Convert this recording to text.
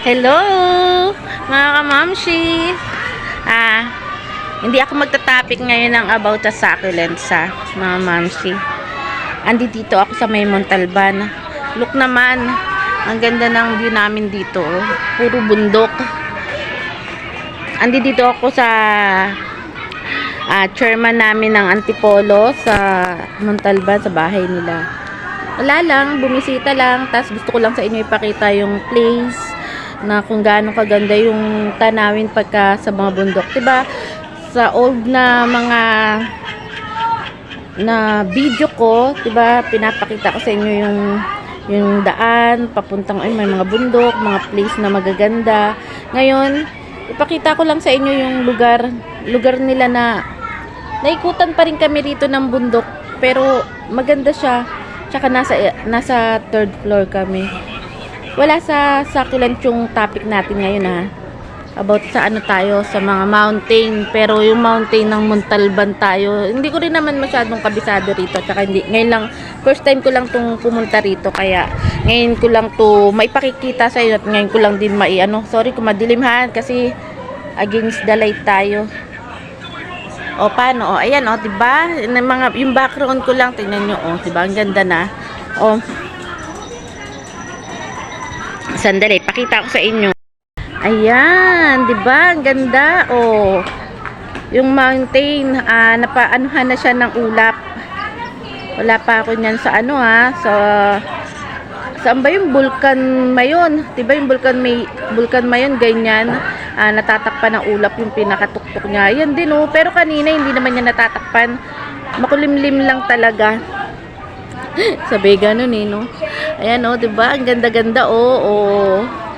Hello, mga kamamshi. Ah, hindi ako magta-topic ngayon ng about sa succulents sa mga mamshi. Andi dito ako sa may Montalban. Look naman, ang ganda ng view namin dito. oh. Puro bundok. Andi dito ako sa ah, chairman namin ng Antipolo sa Montalban, sa bahay nila. Wala lang, bumisita lang, tapos gusto ko lang sa inyo ipakita yung place na kung gaano kaganda yung tanawin pagka sa mga bundok. 'Di ba? Sa old na mga na video ko, 'di ba, pinapakita ko sa inyo yung yung daan papuntang ay may mga bundok, mga place na magaganda. Ngayon, ipakita ko lang sa inyo yung lugar, lugar nila na naikutan pa rin kami rito ng bundok, pero maganda siya. Tsaka nasa nasa third floor kami. Wala sa succulent yung topic natin ngayon ha. About sa ano tayo, sa mga mountain. Pero yung mountain ng Montalban tayo, hindi ko rin naman masyadong kabisado rito. Tsaka hindi, ngayon lang, first time ko lang tong pumunta rito. Kaya ngayon ko lang to maipakikita sa iyo at ngayon ko lang din mai ano. Sorry kung madilim ha, kasi against the light tayo. O paano? O ayan o, 'di ba? Yung mga yung background ko lang tingnan niyo o, 'di ba? Ang ganda na. O Sandali, pakita ko sa inyo. Ayan, 'di ba? Ang ganda. O yung mountain, ah, napaanuhan na siya ng ulap. Wala pa ako niyan sa ano ha, sa Saan ba yung Vulcan Mayon? 'Di ba yung Vulcan May Vulcan Mayon ganyan? Ah, natatakpan ng ulap yung pinakatuktok niya. Yan din oh. Pero kanina hindi naman niya natatakpan. Makulimlim lang talaga. Sabi ganun eh no. Ayan oh, 'di ba? Ang ganda-ganda oh. oh.